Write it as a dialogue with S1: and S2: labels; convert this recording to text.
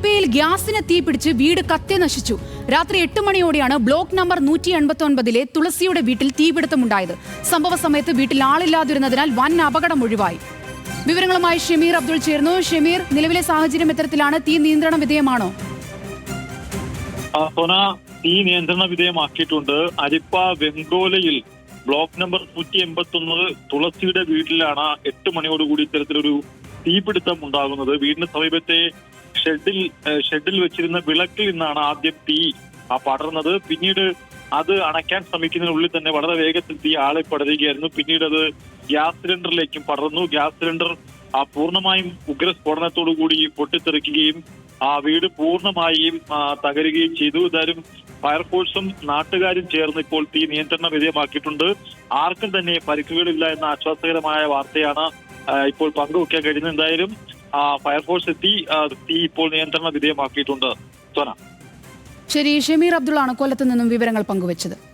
S1: ആലപ്പുഴയിൽ ഗ്യാസിന് തീപിടിച്ച് വീട് കത്തി നശിച്ചു. രാത്രി എട്ട് മണിയോടെയാണ് ബ്ലോക്ക് നമ്പർ നൂറ്റി എൺപത്തി ഒൻപതിലെ തുളസിയുടെ വീട്ടിൽ തീപിടുത്തമുണ്ടായത്. സംഭവ സമയത്ത് വീട്ടിൽ ആളില്ലാതിരുന്നതിനാൽ വൻ അപകടം ഒഴിവായി. വിവരങ്ങളുമായി ഷമീർ അബ്ദുൾ ചേർന്നു ഷമീർ നിലവിലെ സാഹചര്യം ഇത്തരത്തിലാണ് തീ നിയന്ത്രണ വിധേയമാണോ?
S2: തീ നിയന്ത്രണ വിധേയമാക്കിയിട്ടുണ്ട്. അരിപ്പ വെങ്കോലയിൽ ബ്ലോക്ക് നമ്പർ നൂറ്റി എൺപത്തി ഒന്ന് തുളസിയുടെ വീട്ടിലാണ് എട്ട് മണിയോടുകൂടി ഇത്തരത്തിലൊരു തീപിടുത്തം ഉണ്ടാകുന്നത്. വീടിന് സമീപത്തെ ഷെഡിൽ ഷെഡിൽ വെച്ചിരുന്ന വിളക്കിൽ നിന്നാണ് ആദ്യം തീ ആ പടർന്നത്. പിന്നീട് അത് അണയ്ക്കാൻ ശ്രമിക്കുന്നതിനുള്ളിൽ തന്നെ വളരെ വേഗത്തിൽ തീ ആളെ പടരുകയായിരുന്നു. പിന്നീട് അത് ഗ്യാസ് സിലിണ്ടറിലേക്കും പടർന്നു. ഗ്യാസ് സിലിണ്ടർ ആ പൂർണമായും ഉഗ്രസ്ഫോടനത്തോടു കൂടി പൊട്ടിത്തെറിക്കുകയും ആ വീട് പൂർണമായും തകരുകയും ചെയ്തു. എന്തായാലും ഫയർഫോഴ്സും നാട്ടുകാരും ചേർന്ന് ഇപ്പോൾ തീ നിയന്ത്രണ വിധേയമാക്കിയിട്ടുണ്ട്. ആർക്കും തന്നെ പരിക്കുകളില്ല എന്ന ആശ്വാസകരമായ വാർത്തയാണ് ഇപ്പോൾ പങ്കുവെക്കാൻ കഴിയുന്നത്. എന്തായാലും ഫയർഫോഴ്സ് എത്തി. തീ ഇപ്പോൾ നിയന്ത്രണ വിധേയമാക്കിയിട്ടുണ്ട്. സോന.
S1: ശരി ഷമീർ അബ്ദുള്ളാണ് കൊല്ലത്ത് നിന്നും വിവരങ്ങൾ പങ്കുവച്ചത്.